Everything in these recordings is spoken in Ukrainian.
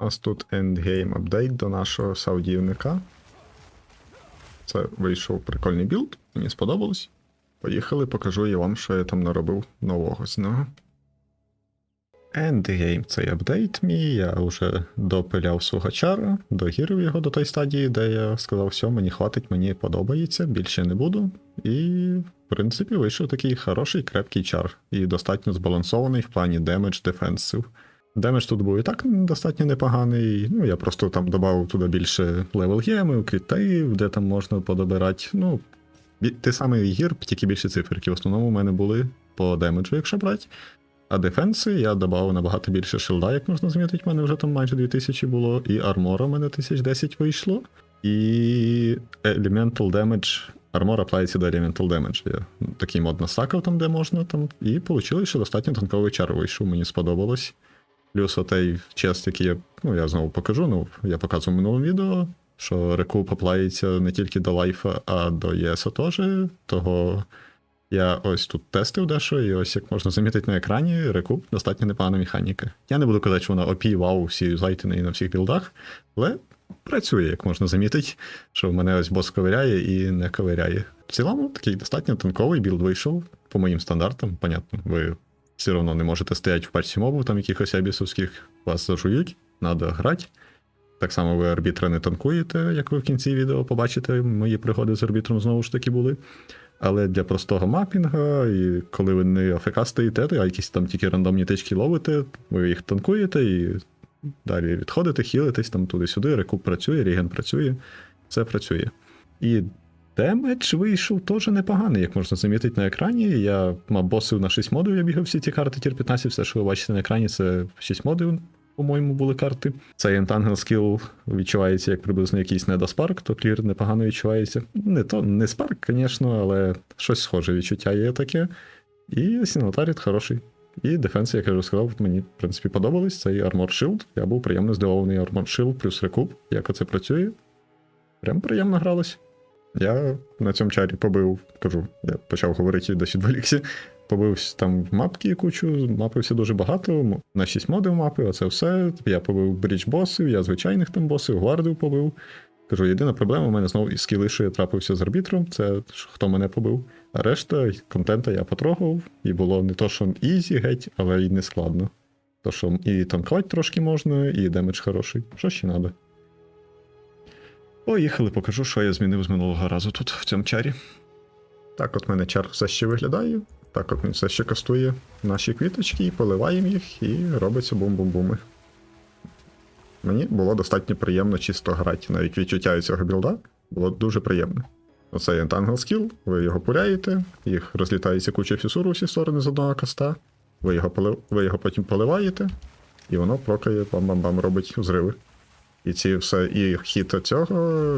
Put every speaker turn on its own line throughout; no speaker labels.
У нас тут ендгейм апдейт до нашого саудівника. Це вийшов прикольний білд, мені сподобалось. Поїхали, покажу я вам, що я там наробив нового з нього. Endgame цей апдейт мій, я вже допиляв свого чара, догірив його до тої стадії, де я сказав, все, мені хватить, мені подобається, більше не буду. І, в принципі, вийшов такий хороший крепкий чар. І достатньо збалансований в плані демедж дефенсив. Демедж тут був і так достатньо непоганий. Ну, я просто там додав туди більше левел гемів, крітеїв, де там можна подобирати. Ну, те саме гір, тільки більше циферки. В основному у мене були по демеджу, якщо брати. А дефенси я додав набагато більше шилда, як можна замітити, в мене вже там майже 2000 було, і армора в мене 1010 вийшло. І Elemental Damage. Армор аплається до Elemental Damage. Я такий мод насакав там, де можна, там, і вийшло, що достатньо танковий чар вийшов, мені сподобалось. Плюс отей чест, який я, ну, я знову покажу, ну, я показував в минулому відео, що рекуп аплається не тільки до лайфа, а до ЄСа теж. Того я ось тут тестив дещо, і ось як можна замітити на екрані, рекуп достатньо непогана механіка. Я не буду казати, що вона OP, вау, всі юзайте неї на всіх білдах, але працює, як можна замітити, що в мене ось бос ковиряє і не ковиряє. В цілому такий достатньо танковий білд вийшов по моїм стандартам. Понятно, ви все одно не можете стояти в пачці мобів, там якихось абісовських, вас зажують, треба грати. Так само ви арбітра не танкуєте, як ви в кінці відео побачите, мої пригоди з арбітром знову ж таки були. Але для простого мапінга, і коли ви не АФК стоїте, а якісь там тільки рандомні тички ловите, ви їх танкуєте і далі відходите, хілитесь там туди-сюди, рекуп працює, реген працює, все працює. І демедж вийшов теж непоганий, як можна замітити на екрані. Я мав босив на 6 модів, я бігав всі ті карти тір 15, все, що ви бачите на екрані, це 6 модів, по-моєму, були карти. Цей Entangle скіл відчувається як приблизно якийсь недоспарк, то клір непогано відчувається. Не то не спарк, звісно, але щось схоже відчуття є таке. І Сінатаріт хороший. І дефенс, як я вже сказав, мені в принципі подобались. Цей Armor Shield. Я був приємно здивований Armor Shield плюс рекуп. Як оце працює. Прям приємно гралось. Я на цьому чарі побив, кажу, я почав говорити досі в Еліксі. Побив там мапки кучу, мапився дуже багато. На 6 модів мапи, оце все. Я побив бріч босів, я звичайних там босів, гвардів побив. Кажу, єдина проблема у мене знову скіли, що я трапився з арбітром, це хто мене побив. А решта контента я потрогав, і було не то, що ізі геть, але й не складно. То, що і танкувати трошки можна, і демедж хороший. Що ще треба? Поїхали, покажу, що я змінив з минулого разу тут, в цьому чарі. Так, от в мене чар все ще виглядає. Так, от він все ще кастує наші квіточки, і поливаємо їх, і робиться бум-бум-буми. Мені було достатньо приємно чисто грати. Навіть відчуття цього білда було дуже приємне. Оцей Entangle Skill, ви його пуляєте, їх розлітається куча фісур у всі сторони з одного каста, ви його, полив... ви його потім поливаєте, і воно прокає бам-бам-бам робить взриви. І ці все, і хіт цього,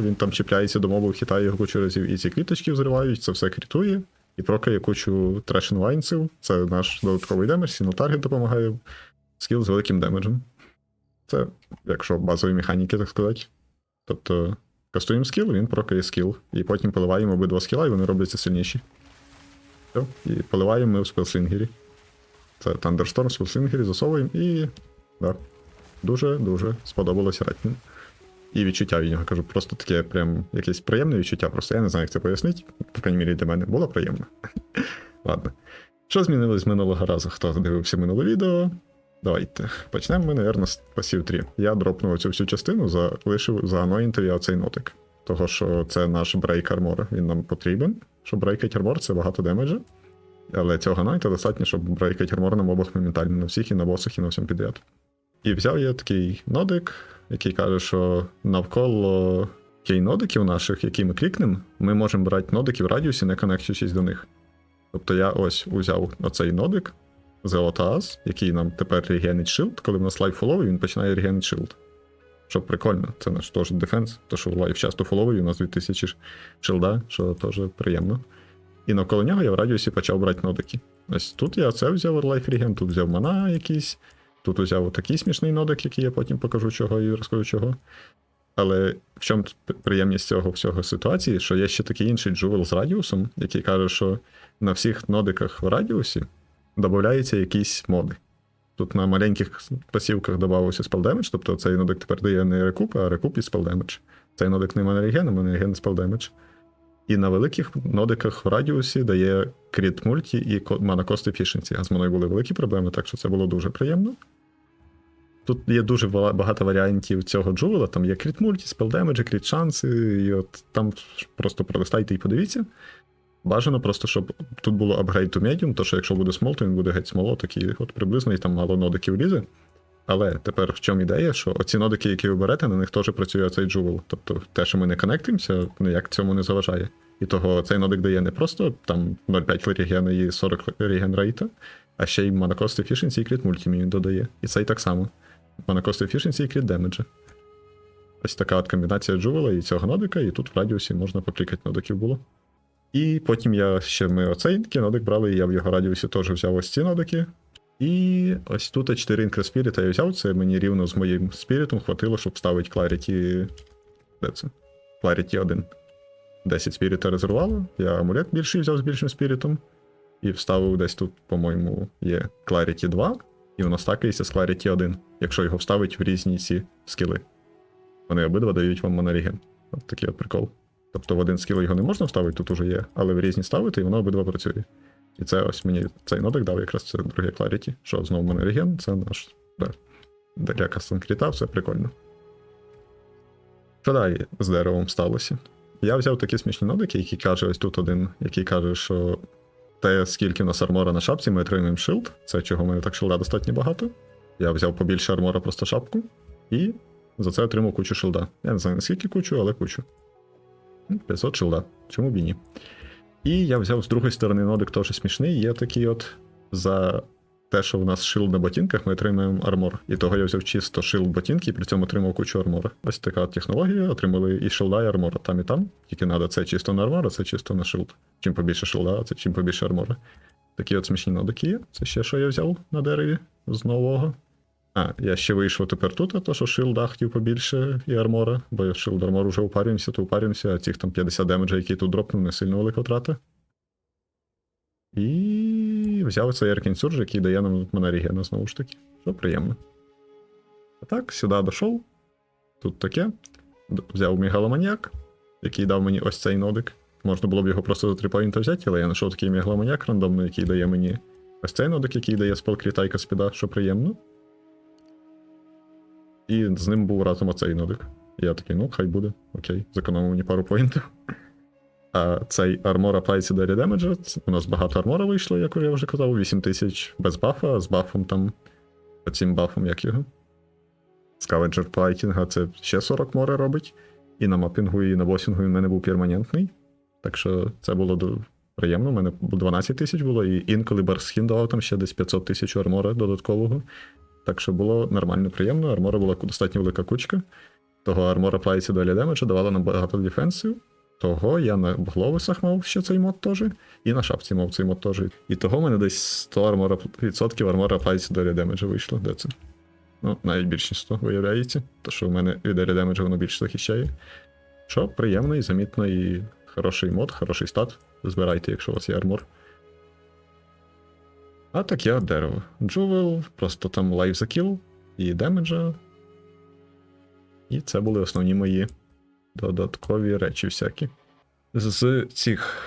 він там чіпляється до мобу, хитає його кучу разів, і ці квіточки взривають, це все крітує, і прокає кучу трешенвайнців. Це наш додатковий демедж, сінотаргет допомагає. Скіл з великим демеджем. Це, якщо базові механіки, так сказати. Тобто, кастуємо скіл, він прокає скіл, і потім поливаємо обидва скіла, і вони робляться сильніші. Все, і поливаємо ми в спелслінгері. Це Thunderstorm в спелслінгері, засовуємо і. Да, дуже-дуже сподобалося ратнім. І відчуття від нього кажу, просто таке прям якесь приємне відчуття. Просто я не знаю, як це пояснити. По крайній мірі для мене було приємно. Ладно. Що змінилось минулого разу? Хто дивився минуле відео? Давайте. Почнемо ми, напевно, з пасів 3. Я дропнув цю всю частину, залишив за аноїнтові оцей нотик. Того, що це наш брейк армор. Він нам потрібен. Щоб брейкать армор, це багато демеджа. Але цього аноїнта достатньо, щоб брейкать армор на мобах моментально на всіх, і на босах, і на всьому підряд. І взяв я такий нодик, який каже, що навколо кей-нодиків наших, які ми клікнемо, ми можемо брати нодики в радіусі, не коннектуючись до них. Тобто я ось узяв оцей нодик з Eotas, який нам тепер регенить шилд, коли в нас лайф фоловий, він починає регенить шилд. Що прикольно, це наш теж дефенс, то що лайф часто фоловий, у нас 2000 шилда, що теж приємно. І навколо нього я в радіусі почав брати нодики. Ось тут я це взяв лайф реген, тут взяв мана якийсь. Тут узяв такий смішний нодик, який я потім покажу чого і розкажу чого. Але в чому приємність цього всього ситуації, що є ще такий інший джувел з радіусом, який каже, що на всіх нодиках в радіусі додаються якісь моди. Тут на маленьких пасівках додавався damage, тобто цей нодик тепер дає не рекуп, а рекуп і damage. Цей нодик не манереген, а spell damage. І на великих нодиках в радіусі дає кріт мульті і мана кост efficiency. А з мною були великі проблеми, так що це було дуже приємно. Тут є дуже багато варіантів цього джувела, там є кріт мульті, damage, кріт шанси, і от там просто пролистайте і подивіться. Бажано просто, щоб тут було апгрейд to medium, то що якщо буде смол, то він буде геть смоло, такий от приблизно, і там мало нодиків лізе. Але тепер в чому ідея, що оці нодики, які ви берете, на них теж працює цей джувел. Тобто те, що ми не коннектимося, ніяк цьому не заважає. І того цей нодик дає не просто там 0,5 реген і 40 реген рейта, а ще й mana efficiency і кріт мультімі додає. І цей так само. Mana cost efficiency і кріт демеджа. Ось така от комбінація джувела і цього нодика, і тут в радіусі можна поклікати нодиків було. І потім я ще ми оцей нодик брали, і я в його радіусі теж взяв ось ці нодики. І ось тут 4 інкри спіріта я взяв, це мені рівно з моїм спірітом хватило, щоб ставити Clarity. Де це? Clarity 1. 10 спіріта резервувало. Я амулет більший взяв з більшим спірітом. І вставив десь тут, по-моєму, є Clarity 2, і воно стакається з Clarity 1, якщо його вставить в різні ці скіли. Вони обидва дають вам моноріген. От такий от прикол. Тобто в один скіл його не можна вставити, тут уже є, але в різні ставити, і воно обидва працює. І це ось мені цей нодик дав якраз це друге Clarity, що знову в мене реген, це наш для кастом все прикольно. Що далі з деревом сталося? Я взяв такі смішні нодики, які каже, ось тут один, який каже, що те, скільки в нас армора на шапці, ми отримуємо шилд. Це чого в мене так шилда достатньо багато. Я взяв побільше армора, просто шапку, і за це отримав кучу шилда. Я не знаю наскільки кучу, але кучу. Ну, 500 шилда. Чому б і ні? І я взяв з другої сторони нодик теж смішний. Є такий от за те, що в нас шилд на ботинках, ми отримуємо армор. І того я взяв чисто шилд ботинки і при цьому отримав кучу армора. Ось така технологія. Отримали і шилда, і армора там і там. Тільки треба це чисто на армор, а це чисто на шилд. Чим побільше шилда, це чим побільше армора. Такі от смішні нодики є. Це ще що я взяв на дереві з нового. А, я ще вийшов тепер тут, а то що шилда хотів побільше і армора, бо шилд армор вже упарюємося, то упарюємося, а цих там 50 демеджа, які тут дропнув, не сильно велика втрата. І взяв цей Еркін Сурж, який дає нам мене монорігена знову ж таки. Що приємно. А так, сюди дійшов. Тут таке. Взяв мегаломаніак, який дав мені ось цей нодик. Можна було б його просто за 3 поінта взяти, але я знайшов такий мегаломаніак рандомний, який дає мені ось цей нодик, який дає спелкріта і каспіда, що приємно. І з ним був разом оцей нодик. Я такий, ну, хай буде, окей, зекономив мені пару поінтів. А цей армор applies Daily Damage, у нас багато армора вийшло, як я вже казав, 8000 без бафа, з бафом там. Цим бафом, як його. Scavenger Плайтінга це ще 40 море робить. І на мапінгу, і на босінгу він в мене був перманентний. Так що це було приємно. У мене 12 тисяч було, і інколи Барсхін давав там ще десь 500 тисяч армора додаткового. Так що було нормально приємно. Армора була достатньо велика кучка. Того армора Плайці до демеджа давала нам багато дефенсів. Того я на гловисах мав ще цей мод теж, і на шапці мав цей мод теж. І того в мене десь 100 армора, відсотків армора Плайці до демеджа вийшло. Де це? Ну, навіть більше 100 виявляється. То що в мене від демеджа воно більше захищає. Що приємно і замітно, і хороший мод, хороший стат. Збирайте, якщо у вас є армор. А так я дерево. Джувел, просто там лайф за кіл і демеджа. І це були основні мої додаткові речі всякі. З цих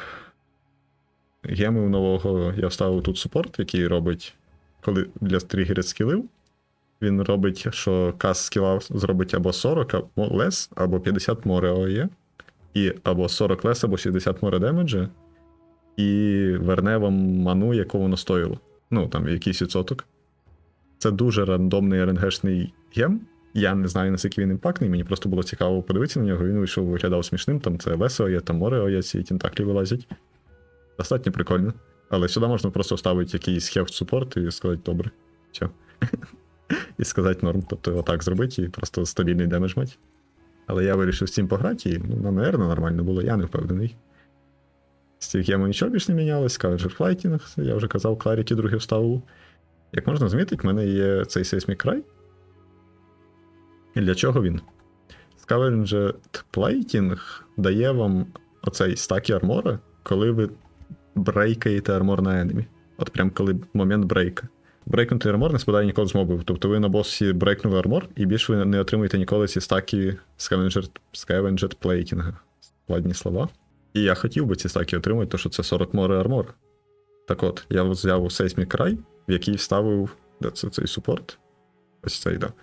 гемів нового я вставив тут супорт, який робить, коли для тригерів скілів. Він робить, що кас скіла зробить або 40 або лес, або 50 море ОЄ, і або 40 лес, або 60 море демеджа, і верне вам ману, яку воно стоїло. Ну, там якийсь відсоток. Це дуже рандомний РНГшний гем. Я не знаю, наскільки він імпактний, мені просто було цікаво подивитися на нього. Він вийшов, виглядав смішним, там це лесо є, там море є, ці тентаклі вилазять. Достатньо прикольно. Але сюди можна просто вставити якийсь хефт супорт і сказати добре. Все. і сказати норм. Тобто отак зробити і просто стабільний демедж мати. Але я вирішив з цим пограти, і ну, напевно, нормально було, я не впевнений. Цих нічого більш не мінялось, Scavenger Fighting, я вже казав, Clarity другий вставив. Як можна замітити, в мене є цей Seismic Cry. І для чого він? Scavenger Plating дає вам оцей стаки армора, коли ви брейкаєте армор на енемі. От прям коли момент брейка. Брейкнутий армор не спадає ніколи з мобів. Тобто ви на босі брейкнули армор, і більше ви не отримуєте ніколи ці стаки Scavenger Plating. Складні слова. І я хотів би ці стаки отримати, тому що це 40 море армор. Так от, я взяв Seismic Cry, в який вставив. Де це цей супорт? Ось цей, да.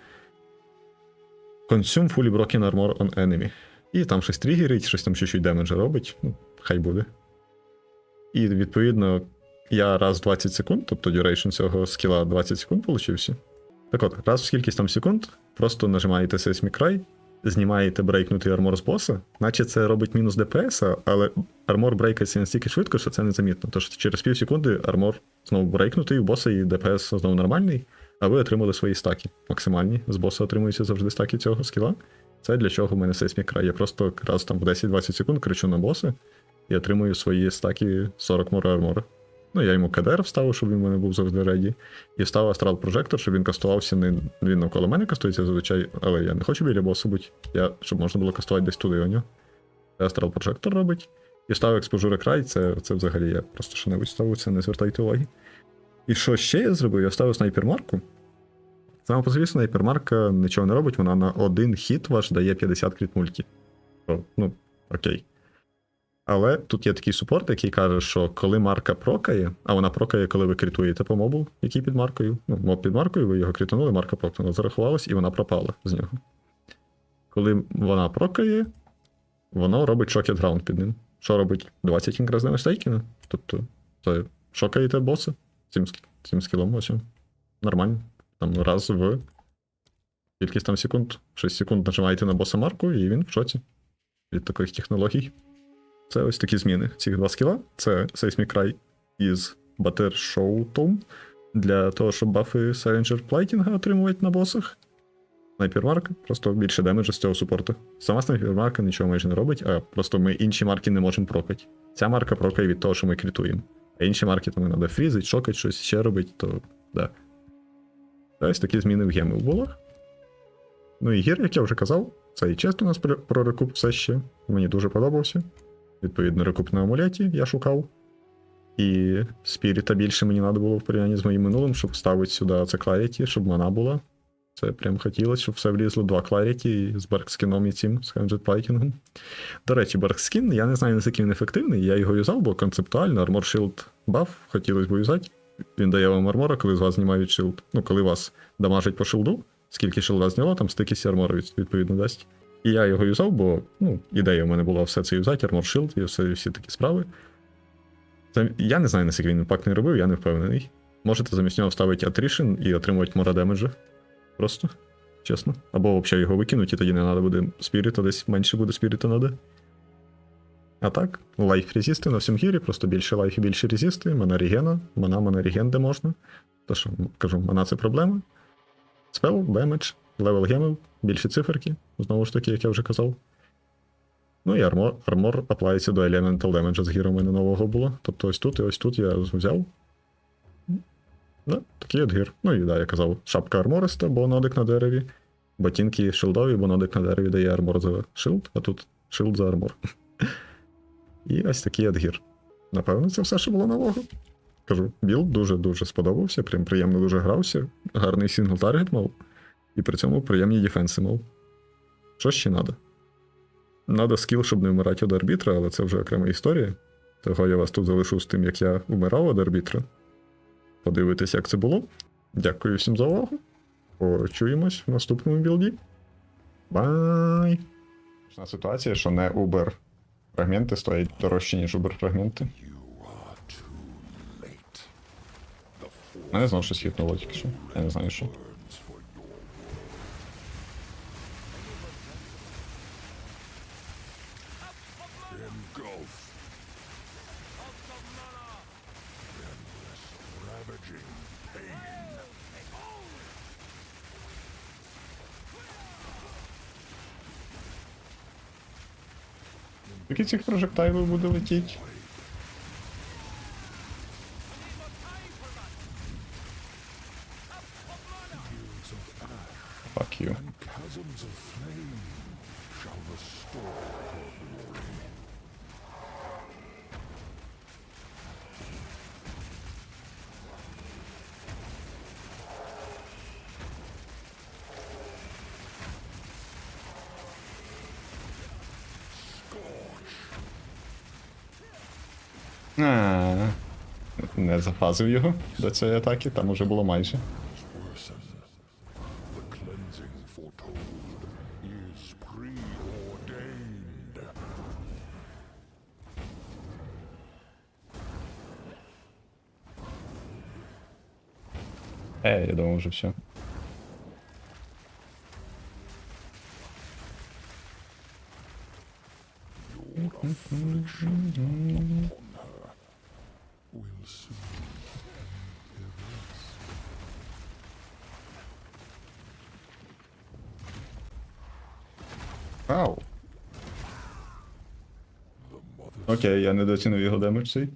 Consume fully broken armor on enemy. І там щось тригерить, щось там чуть-чуть демеджа робить. Ну, хай буде. І відповідно, я раз в 20 секунд, тобто duration цього скіла 20 секунд получився. Так от, раз в скількись там секунд, просто нажимаєте Seismic Cry, знімаєте брейкнутий армор з боса, наче це робить мінус ДПС, але армор брейкається настільки швидко, що це незамітно. Тож через пів секунди армор знову брейкнутий, у боса і ДПС знову нормальний, а ви отримали свої стаки максимальні. З боса отримуються завжди стаки цього скіла. Це для чого в мене Seismic Cry. Я просто раз там в 10-20 секунд кричу на боса і отримую свої стаки 40 мора армора. Ну, я йому КДР вставив, щоб він в мене був завжди реді. І вставив астрал прожектор, щоб він кастувався не він навколо мене кастується зазвичай, але я не хочу біля боса бути. Я, щоб можна було кастувати десь туди у нього. Це астрал прожектор робить. І ставив експожури край, це, це взагалі я просто що-небудь ставив, це не звертайте уваги. І що ще я зробив? Я вставив снайпермарку. Саме по собі снайпермарка нічого не робить, вона на один хіт ваш дає 50 кріт мульті. Ну, окей. Але тут є такий супорт, який каже, що коли марка прокає, а вона прокає, коли ви критуєте по мобу, який під маркою. Ну, моб під маркою, ви його кританули, марка прокнула, зарахувалась, і вона пропала з нього. Коли вона прокає, воно робить шокет граунд під ним. Що робить 20 інграз на стейкіна? Тобто, це шокаєте боса цим, цим скілом ось. Нормально. Там раз в кількість там секунд, 6 секунд нажимаєте на боса марку, і він в шоці від таких технологій. Це ось такі зміни. Ці два скіла. Це Seismic із Show Tomb для того, щоб бафи Silenger Плайтінга отримувати на босах. Снайпермарка, просто більше демеджа з цього супорту. Сама снайпермарка нічого майже не робить, а просто ми інші марки не можемо прокати. Ця марка прокає від того, що ми критуємо. А інші марки тому треба фрізить, шокать, щось ще робить, то да. Ось такі зміни в геми в булах. Ну і гір, як я вже казав, цей чест у нас про рекуп все ще. Мені дуже подобався. Відповідно, рекуп на амулеті я шукав. І спіріта більше мені треба було в порівнянні з моїм минулим, щоб вставити сюди це Clarity, щоб мана була. Це прям хотілося, щоб все влізло два Clarity з Беркскіном і цим, з Handed Fighting. До речі, Беркскін, я не знаю, наскільки він ефективний. Я його юзав, бо концептуально Armor Shield баф хотілося б юзати. Він дає вам армора, коли з вас знімають шилд. Ну, коли вас дамажить по шилду, скільки шилда зняло, там стикість армора від- відповідно дасть. І я його юзав, бо ну, ідея в мене була все це юзати, Armor Shield і все, всі такі справи. Це, я не знаю, наскільки він імпакт не робив, я не впевнений. Можете замість нього вставити Attrition і отримувати мора демеджа. Просто. Чесно. Або взагалі його викинуть, і тоді не треба буде спіріта, десь менше буде спіріта надо. А так, лайф резисти на всьому гірі, просто більше лайф і більше резисти, мана регена, мана, мана реген, де можна. То що, кажу, мана це проблема. Спел, демедж, левел гемів, більші циферки, знову ж таки, як я вже казав. Ну і армор, армор аплається до Elemental Damage з гіром у мене нового було. Тобто ось тут і ось тут я взяв. Да, такий от гір. Ну і да, я казав, шапка армориста, бо нодик на дереві. Ботинки шилдові, бо нодик на дереві дає армор за шилд, а тут шилд за армор. І ось такий от. Напевно, це все, що було нового. Кажу, білд дуже-дуже сподобався, прям приємно дуже грався, гарний сингл таргет мав, і при цьому приємні дефенси мав. Що ще треба? Надо скіл, щоб не вмирати від арбітра, але це вже окрема історія. Того я вас тут залишу з тим, як я вмирав від арбітра. Подивитись, як це було. Дякую всім за увагу. Почуємось в наступному білді. Бай! Ситуація, що не Uber фрагменти стоять дорожче, ніж Uber фрагменти. Мене знову щось хитнуло тільки що. Я не знаю що. Скільки цих прожектайлів буде летіти? Не зафазив його до цієї атаки, там уже було майже. Е, я думав вже все.
Your soon there is.
Wow. Okay, ja nie docenił ich?